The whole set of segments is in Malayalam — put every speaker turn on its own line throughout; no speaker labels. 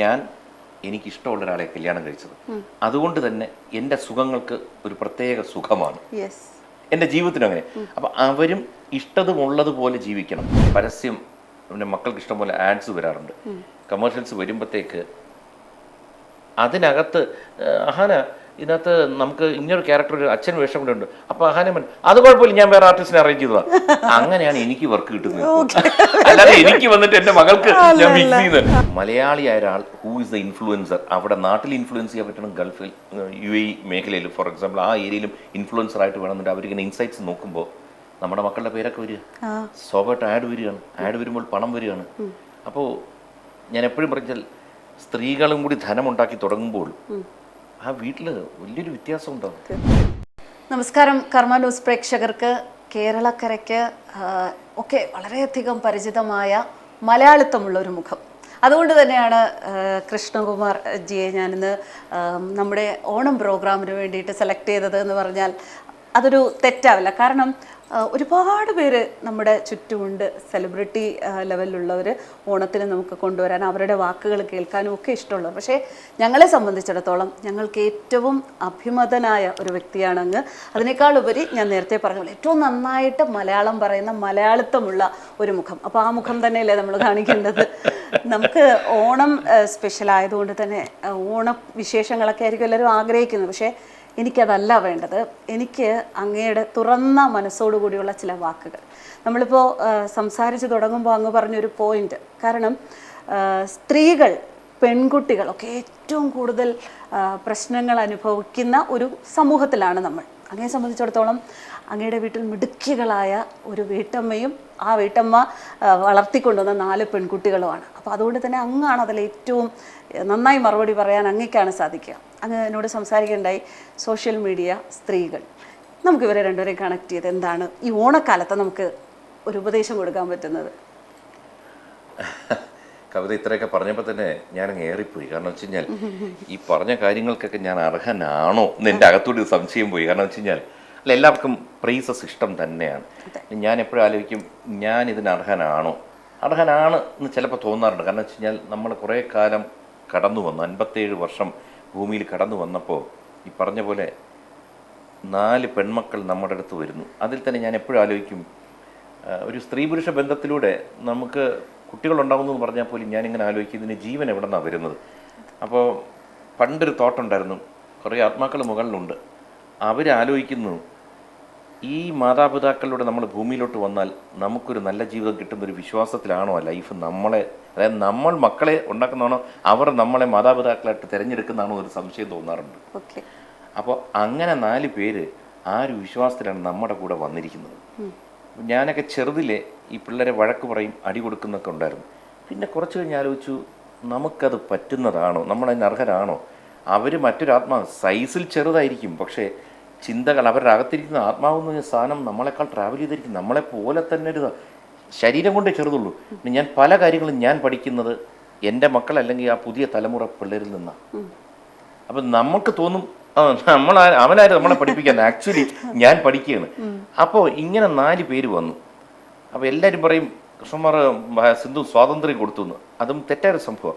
ഞാൻ എനിക്കിഷ്ടമുള്ള ഒരാളെ കല്യാണം കഴിച്ചത്. അതുകൊണ്ട് തന്നെ എന്റെ സുഖങ്ങൾക്ക് ഒരു പ്രത്യേക സുഖമാണ്. എന്റെ ജീവിതത്തിനും അങ്ങനെ. അപ്പം അവരും ഇഷ്ടതുമുള്ളതുപോലെ ജീവിക്കണം. പരസ്യം പിന്നെ മക്കൾക്ക് ഇഷ്ടംപോലെ ആഡ്സ് വരാറുണ്ട് കമേഴ്ഷ്യൽസ് വരുമ്പോഴത്തേക്ക് അതിനകത്ത് അഹാന ഇതിനകത്ത് നമുക്ക് ഇങ്ങനൊരു ക്യാരക്ടർ ഒരു അച്ഛൻ വേഷം കൂടെ ഉണ്ട്. അപ്പൊ അഹാനമൻ അത് കുഴപ്പമില്ല ഞാൻ വേറെ ആർട്ടിസ്റ്റിനെ അറേഞ്ച് ചെയ്തതാ. അങ്ങനെയാണ് എനിക്ക് വർക്ക് കിട്ടുന്നത്. അല്ലാതെ എനിക്ക് വന്നിട്ട് എന്റെ മകൾക്ക് ഞാൻ മിക്സ് മലയാളിയായ ഒരാൾ ഹൂ ഇസ് ദ ഇൻഫ്ലുവൻസർ അവിടെ നാട്ടിൽ ഇൻഫ്ലുവൻസ് ചെയ്യാൻ പറ്റണം ഗൾഫിൽ യു എ മേഖലയിൽ ഫോർ എക്സാമ്പിൾ ആ ഏരിയയിലും ഇൻഫ്ലുവൻസർ ആയിട്ട് വേണമെന്നുണ്ട് അവരിങ്ങനെ ഇൻസൈറ്റ്സ് നോക്കുമ്പോൾ നമ്മുടെ മക്കളുടെ പേരൊക്കെ വരിക. സ്വാഭാവികമായിട്ട് ആഡ് വരികയാണ്. ആഡ് വരുമ്പോൾ പണം വരികയാണ്. അപ്പോൾ ഞാൻ എപ്പോഴും പറഞ്ഞാൽ സ്ത്രീകളും കൂടി ധനമുണ്ടാക്കി തുടങ്ങുമ്പോൾ ആ വീട്ടിൽ വലിയൊരു വ്യത്യാസം ഉണ്ടോ
നമസ്കാരം. കർമ്മ ന്യൂസ് പ്രേക്ഷകർക്ക് കേരളക്കരയ്ക്ക് ഒക്കെ വളരെയധികം പരിചിതമായ മലയാളിത്തമുള്ള ഒരു മുഖം. അതുകൊണ്ട് തന്നെയാണ് കൃഷ്ണകുമാർ ജിയെ ഞാനിന്ന് നമ്മുടെ ഓണം പ്രോഗ്രാമിന് വേണ്ടിയിട്ട് സെലക്ട് ചെയ്തത് എന്ന് പറഞ്ഞാൽ അതൊരു തെറ്റാവില്ല. കാരണം ഒരുപാട് പേര് നമ്മുടെ ചുറ്റുമുണ്ട്. സെലിബ്രിറ്റി ലെവലിലുള്ളവർ ഓണത്തിന് നമുക്ക് കൊണ്ടുവരാൻ അവരുടെ വാക്കുകൾ കേൾക്കാനും ഒക്കെ ഇഷ്ടമുള്ളത് പക്ഷേ ഞങ്ങളെ സംബന്ധിച്ചിടത്തോളം ഞങ്ങൾക്ക് ഏറ്റവും അഭിമതനായ ഒരു വ്യക്തിയാണ് അങ്ങ്. അതിനേക്കാൾ ഉപരി ഞാൻ നേരത്തെ പറഞ്ഞ ഏറ്റവും നന്നായിട്ട് മലയാളം പറയുന്ന മലയാളിത്തമുള്ള ഒരു മുഖം. അപ്പോൾ ആ മുഖം തന്നെയല്ലേ നമ്മൾ കാണിക്കേണ്ടത്? നമുക്ക് ഓണം സ്പെഷ്യൽ ആയതുകൊണ്ട് തന്നെ ഓണ വിശേഷങ്ങളൊക്കെ ആയിരിക്കും എല്ലാവരും ആഗ്രഹിക്കുന്നത്. പക്ഷേ എനിക്കതല്ല വേണ്ടത്. എനിക്ക് അങ്ങയുടെ തുറന്ന മനസ്സോടുകൂടിയുള്ള ചില വാക്കുകൾ. നമ്മളിപ്പോൾ സംസാരിച്ച് തുടങ്ങുമ്പോൾ അങ്ങ് പറഞ്ഞൊരു പോയിന്റ് കാരണം സ്ത്രീകൾ പെൺകുട്ടികളൊക്കെ ഏറ്റവും കൂടുതൽ പ്രശ്നങ്ങൾ അനുഭവിക്കുന്ന ഒരു സമൂഹത്തിലാണ് നമ്മൾ. അങ്ങയെ സംബന്ധിച്ചിടത്തോളം അങ്ങയുടെ വീട്ടിൽ മിടുക്കികളായ ഒരു വീട്ടമ്മയും ആ വീട്ടമ്മ വളർത്തിക്കൊണ്ടുവന്ന നാല് പെൺകുട്ടികളുമാണ്. അപ്പോൾ അതുകൊണ്ട് തന്നെ അങ്ങാണ് അതിൽ ഏറ്റവും നന്നായി മറുപടി പറയാൻ അങ്ങേക്കാണ് സാധിക്കുക. അങ്ങ് എന്നോട് സംസാരിക്കേണ്ടായി സോഷ്യൽ മീഡിയ സ്ത്രീകൾ. നമുക്ക് ഇവരെ രണ്ടുപേരെയും കണക്ട് ചെയ്ത് എന്താണ് ഈ ഓണക്കാലത്ത് നമുക്ക് ഒരു ഉപദേശം കൊടുക്കാൻ പറ്റുന്നത്?
കവിത ഇത്രയൊക്കെ പറഞ്ഞപ്പോൾ തന്നെ ഞാൻ അങ്ങ് ഏറിപ്പോയി. കാരണം വെച്ച് കഴിഞ്ഞാൽ ഈ പറഞ്ഞ കാര്യങ്ങൾക്കൊക്കെ ഞാൻ അർഹനാണോ എന്ന് എന്റെ അകത്തോട്ട് സംശയം പോയി. കാരണം വെച്ച് കഴിഞ്ഞാൽ അല്ല എല്ലാവർക്കും പ്രീസസ് ഇഷ്ടം തന്നെയാണ്. ഞാൻ എപ്പോഴും ആലോചിക്കും ഞാൻ ഇതിന് അർഹനാണോ? അർഹനാണ് എന്ന് ചിലപ്പോൾ തോന്നാറുണ്ട്. കാരണം വെച്ച് കഴിഞ്ഞാൽ നമ്മൾ കുറേ കാലം കടന്നു വന്നു. അൻപത്തേഴ് വർഷം ഭൂമിയിൽ കടന്നു വന്നപ്പോൾ ഈ പറഞ്ഞ പോലെ നാല് പെൺമക്കൾ നമ്മുടെ അടുത്ത് വരുന്നു. അതിൽ തന്നെ ഞാൻ എപ്പോഴും ആലോചിക്കും ഒരു സ്ത്രീ പുരുഷ ബന്ധത്തിലൂടെ നമുക്ക് കുട്ടികളുണ്ടാകുന്നു എന്ന് പറഞ്ഞാൽ പോലും ഞാനിങ്ങനെ ആലോചിക്കും ഇതിന് ജീവൻ എവിടെ നിന്നാണ് വരുന്നത്? അപ്പോൾ പണ്ടൊരു തോട്ടുണ്ടായിരുന്നു കുറേ ആത്മാക്കൾ മുകളിലുണ്ട്. അവരാലോചിക്കുന്നു ഈ മാതാപിതാക്കളിലൂടെ നമ്മൾ ഭൂമിയിലോട്ട് വന്നാൽ നമുക്കൊരു നല്ല ജീവിതം കിട്ടുന്ന ഒരു വിശ്വാസത്തിലാണോ ലൈഫ് നമ്മളെ അതായത് നമ്മൾ മക്കളെ ഉണ്ടാക്കുന്നതാണോ അവർ നമ്മളെ മാതാപിതാക്കളായിട്ട് തിരഞ്ഞെടുക്കുന്നതാണോ ഒരു സംശയം തോന്നാറുണ്ട്.
ഓക്കെ.
അപ്പോൾ അങ്ങനെ നാല് പേര് ആ ഒരു വിശ്വാസത്തിലാണ് നമ്മുടെ കൂടെ വന്നിരിക്കുന്നത്. ഞാനൊക്കെ ചെറുതിലെ ഈ പിള്ളേരെ വഴക്ക് പറയും അടി കൊടുക്കുന്നൊക്കെ ഉണ്ടായിരുന്നു. പിന്നെ കുറച്ച് കഴിഞ്ഞ് ആലോചിച്ചു നമുക്കത് പറ്റുന്നതാണോ? നമ്മളതിന് അർഹരാണോ? അവർ മറ്റൊരു ആത്മാവ് സൈസിൽ ചെറുതായിരിക്കും പക്ഷേ ചിന്തകൾ അവരുടെ അകത്തിരിക്കുന്ന ആത്മാവ് എന്ന് പറഞ്ഞ സാധനം നമ്മളെക്കാൾ ട്രാവൽ ചെയ്തിരിക്കും. നമ്മളെ പോലെ തന്നെ ഒരു ശരീരം കൊണ്ടേ ചെറുതുള്ളൂ. പിന്നെ ഞാൻ പല കാര്യങ്ങളും ഞാൻ പഠിക്കുന്നത് എന്റെ മക്കൾ അല്ലെങ്കിൽ ആ പുതിയ തലമുറ പിള്ളേരിൽ നിന്നാണ് അപ്പം നമുക്ക് തോന്നും നമ്മൾ അവനായിരുന്നു നമ്മളെ പഠിപ്പിക്കാൻ ആക്ച്വലി ഞാൻ പഠിക്കുകയാണ്. അപ്പോൾ ഇങ്ങനെ നാല് പേര് വന്നു. അപ്പോൾ എല്ലാവരും പറയും കൃഷ്ണന്മാർ സിന്ധു സ്വാതന്ത്ര്യം കൊടുത്തു എന്ന് അതും തെറ്റായ സംഭവം.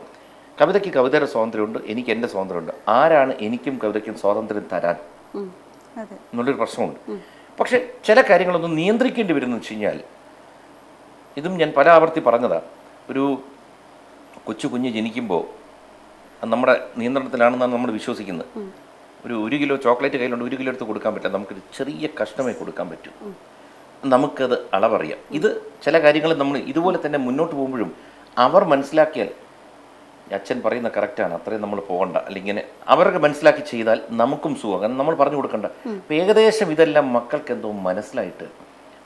കവിതയ്ക്ക് കവിതയുടെ സ്വാതന്ത്ര്യമുണ്ട് എനിക്ക് എന്റെ സ്വാതന്ത്ര്യമുണ്ട്. ആരാണ് എനിക്കും കവിതയ്ക്കും സ്വാതന്ത്ര്യം തരാൻ? എന്നുള്ളൊരു പ്രശ്നമുണ്ട്. പക്ഷെ ചില കാര്യങ്ങളൊന്നും നിയന്ത്രിക്കേണ്ടി വരുന്നു വെച്ച് കഴിഞ്ഞാൽ ഇതും ഞാൻ പല ആവർത്തി പറഞ്ഞതാണ് ഒരു കൊച്ചു കുഞ്ഞ് ജനിക്കുമ്പോൾ നമ്മുടെ നിയന്ത്രണത്തിലാണെന്നാണ് നമ്മൾ വിശ്വസിക്കുന്നത്. ഒരു ഒരു കിലോ ചോക്ലേറ്റ് കയ്യിലുണ്ട് ഒരു കിലോ എടുത്ത് കൊടുക്കാൻ പറ്റില്ല. നമുക്കൊരു ചെറിയ കഷ്ണമേ കൊടുക്കാൻ പറ്റൂ. നമുക്കത് അളവറിയാം. ഇത് ചില കാര്യങ്ങൾ നമ്മൾ ഇതുപോലെ തന്നെ മുന്നോട്ട് പോകുമ്പോഴും അവർ മനസ്സിലാക്കിയാൽ അച്ഛൻ പറയുന്ന കറക്റ്റാണ് അത്രയും നമ്മൾ പോകണ്ട. അല്ലെങ്കിൽ ഇങ്ങനെ അവർക്ക് മനസ്സിലാക്കി ചെയ്താൽ നമുക്കും സുഖം. കാരണം നമ്മൾ പറഞ്ഞു കൊടുക്കണ്ട. ഏകദേശം ഇതെല്ലാം മക്കൾക്ക് എന്തോ മനസ്സിലായിട്ട്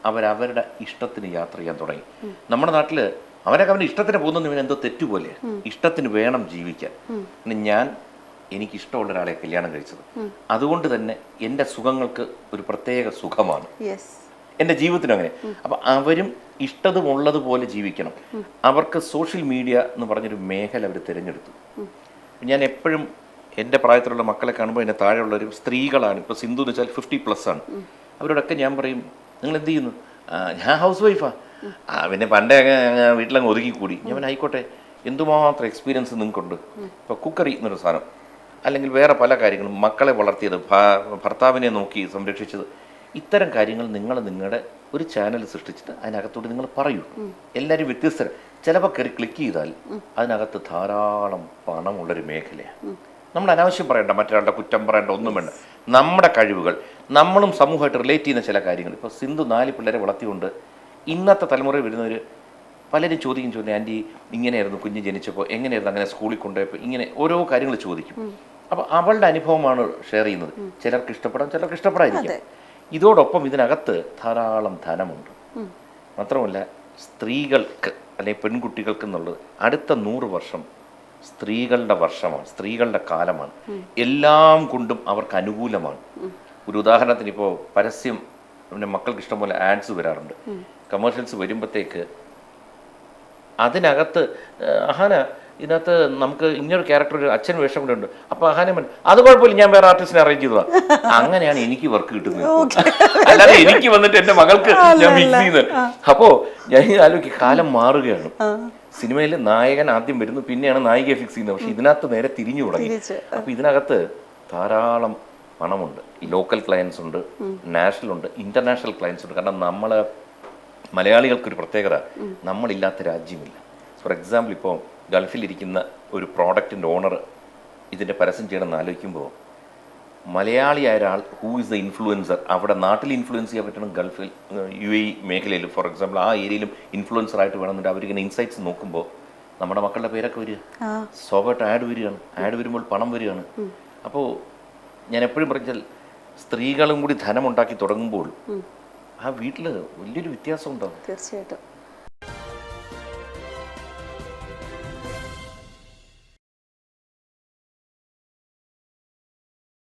അവരവരുടെ ഇഷ്ടത്തിന് യാത്ര ചെയ്യാൻ തുടങ്ങി. നമ്മുടെ നാട്ടിൽ അവരൊക്കെ അവന്റെ ഇഷ്ടത്തിന് പോകുന്നത് ഇവന് എന്തോ തെറ്റുപോലെ. ഇഷ്ടത്തിന് വേണം ജീവിക്കാൻ. ഞാൻ എനിക്ക് ഇഷ്ടമുള്ള ഒരാളെ കല്യാണം കഴിച്ചത്. അതുകൊണ്ട് തന്നെ എന്റെ സുഖങ്ങൾക്ക് ഒരു പ്രത്യേക സുഖമാണ്. എന്റെ ജീവിതത്തിനും അങ്ങനെ. അപ്പൊ അവരും ഇഷ്ടതുമുള്ളതുപോലെ ജീവിക്കണം. അവർക്ക് സോഷ്യൽ മീഡിയ എന്ന് പറഞ്ഞൊരു മേഖല അവർ തിരഞ്ഞെടുത്തു. ഞാൻ എപ്പോഴും എന്റെ പ്രായത്തിലുള്ള മക്കളെ കാണുമ്പോൾ എന്റെ താഴെയുള്ളവർ സ്ത്രീകളാണ്. ഇപ്പോൾ സിന്ധു എന്ന് വെച്ചാൽ ഫിഫ്റ്റി പ്ലസ് ആണ്. അവരോടൊക്കെ ഞാൻ പറയും നിങ്ങൾ എന്ത് ചെയ്യുന്നു? ഞാൻ ഹൗസ് വൈഫാ ആ പിന്നെ പണ്ടേ വീട്ടിലങ്ങ് ഒതുങ്ങിക്കൂടി. ഞാൻ ആയിക്കോട്ടെ. എന്തുമാത്രം എക്സ്പീരിയൻസ് നിങ്ങൾക്കുണ്ട്? ഇപ്പോൾ കുക്കറി എന്നൊരു സാധനം. അല്ലെങ്കിൽ വേറെ പല കാര്യങ്ങളും മക്കളെ വളർത്തിയത് ഭർത്താവിനെ നോക്കി സംരക്ഷിച്ചത് ഇത്തരം കാര്യങ്ങൾ നിങ്ങൾ നിങ്ങളുടെ ഒരു ചാനൽ സൃഷ്ടിച്ചിട്ട് അതിനകത്തോട്ട് നിങ്ങൾ പറയൂ. എല്ലാവരും വ്യത്യസ്തര. ചിലപ്പോൾ കയറി ക്ലിക്ക് ചെയ്താൽ അതിനകത്ത് ധാരാളം പണമുള്ളൊരു മേഖലയാണ് നമ്മൾ അനാവശ്യം പറയണ്ട മറ്റൊരാളുടെ കുറ്റം പറയേണ്ട ഒന്നും വേണ്ട. നമ്മുടെ കഴിവുകൾ നമ്മളും സമൂഹമായിട്ട് റിലേറ്റ് ചെയ്യുന്ന ചില കാര്യങ്ങൾ. ഇപ്പോൾ സിന്ധു നാല് പിള്ളേരെ വളർത്തിക്കൊണ്ട് ഇന്നത്തെ തലമുറയിൽ വരുന്നവർ പലരും ചോദിക്കും ചോദിക്കും ആന്റി ഇങ്ങനെയായിരുന്നു കുഞ്ഞ് ജനിച്ചപ്പോൾ എങ്ങനെയായിരുന്നു അങ്ങനെ സ്കൂളിൽ കൊണ്ടുപോയപ്പോൾ ഇങ്ങനെ ഓരോ കാര്യങ്ങൾ ചോദിക്കും. അപ്പോൾ അവളുടെ അനുഭവമാണ് ഷെയർ ചെയ്യുന്നത്. ചിലർക്ക് ഇഷ്ടപ്പെടാം ചിലർക്ക് ഇഷ്ടപ്പെടാതിരിക്കും. ഇതോടൊപ്പം ഇതിനകത്ത് ധാരാളം ധനമുണ്ട്. മാത്രമല്ല സ്ത്രീകൾക്ക് അല്ലെങ്കിൽ പെൺകുട്ടികൾക്ക് എന്നുള്ളത് അടുത്ത നൂറ് വർഷം സ്ത്രീകളുടെ വർഷമാണ് സ്ത്രീകളുടെ കാലമാണ്. എല്ലാം കൊണ്ടും അവർക്ക് അനുകൂലമാണ്. ഒരു ഉദാഹരണത്തിന് ഇപ്പോൾ പരസ്യം പിന്നെ മക്കൾക്ക് ഇഷ്ടംപോലെ ആഡ്സ് വരാറുണ്ട്. കമേഴ്ഷ്യൽസ് വരുമ്പോഴത്തേക്ക് അതിനകത്ത് അഹാന ഇതിനകത്ത് നമുക്ക് ഇങ്ങനൊരു ക്യാരക്ടർ ഒരു അച്ഛൻ വേഷം കൂടെ ഉണ്ട്. അപ്പൊ അഹാനമൻ അത് കുഴപ്പമില്ല ഞാൻ വേറെ ആർട്ടിസ്റ്റിനെ അറേഞ്ച് ചെയ്തതാ. അങ്ങനെയാണ് എനിക്ക് വർക്ക് കിട്ടുന്നത്. അല്ലാതെ എനിക്ക് വന്നിട്ട് എന്റെ മകൾക്ക് ഞാൻ മിക്സ് ചെയ്യുന്നത്. അപ്പോ ഞാൻ ആലോചിക്കും കാലം മാറുകയാണ്. സിനിമയിൽ നായകൻ ആദ്യം വരുന്നു പിന്നെയാണ് നായികയെ ഫിക്സ് ചെയ്യുന്നത്. പക്ഷെ ഇതിനകത്ത് നേരെ തിരിഞ്ഞു തുടങ്ങി. അപ്പൊ ഇതിനകത്ത് ധാരാളം പണമുണ്ട്. ലോക്കൽ ക്ലയൻസ് ഉണ്ട് നാഷണൽ ഉണ്ട് ഇന്റർനാഷണൽ ക്ലയൻസ് ഉണ്ട്. കാരണം നമ്മൾ മലയാളികൾക്കൊരു പ്രത്യേകത നമ്മളില്ലാത്ത രാജ്യമില്ല. ഫോർ എക്സാമ്പിൾ ഇപ്പോൾ ഗൾഫിലിരിക്കുന്ന ഒരു പ്രോഡക്റ്റിന്റെ ഓണർ ഇതിന്റെ പരസ്യം ചെയ്യണമെന്ന് ആലോചിക്കുമ്പോൾ മലയാളിയായ ഒരാൾ ഹൂ ഇസ് ദ ഇൻഫ്ലുവൻസർ അവിടെ നാട്ടിൽ ഇൻഫ്ലുവൻസ് ചെയ്യാൻ പറ്റണം ഗൾഫിൽ യു എ മേഖലയിൽ ഫോർ എക്സാമ്പിൾ ആ ഏരിയയിലും ഇൻഫ്ലുവൻസർ ആയിട്ട് വേണമെന്നുണ്ട്. അവരിങ്ങനെ ഇൻസൈറ്റ്സ് നോക്കുമ്പോൾ നമ്മുടെ മക്കളുടെ പേരൊക്കെ വരിക. സ്വാഭാവികമായിട്ട് ആഡ് വരികയാണ്. ആഡ് വരുമ്പോൾ പണം വരികയാണ്. അപ്പോൾ ഞാൻ എപ്പോഴും പറഞ്ഞാൽ സ്ത്രീകളും കൂടി ധനം ഉണ്ടാക്കി തുടങ്ങുമ്പോൾ ആ വീട്ടിൽ വലിയൊരു വ്യത്യാസം ഉണ്ടാവും.
തീർച്ചയായിട്ടും.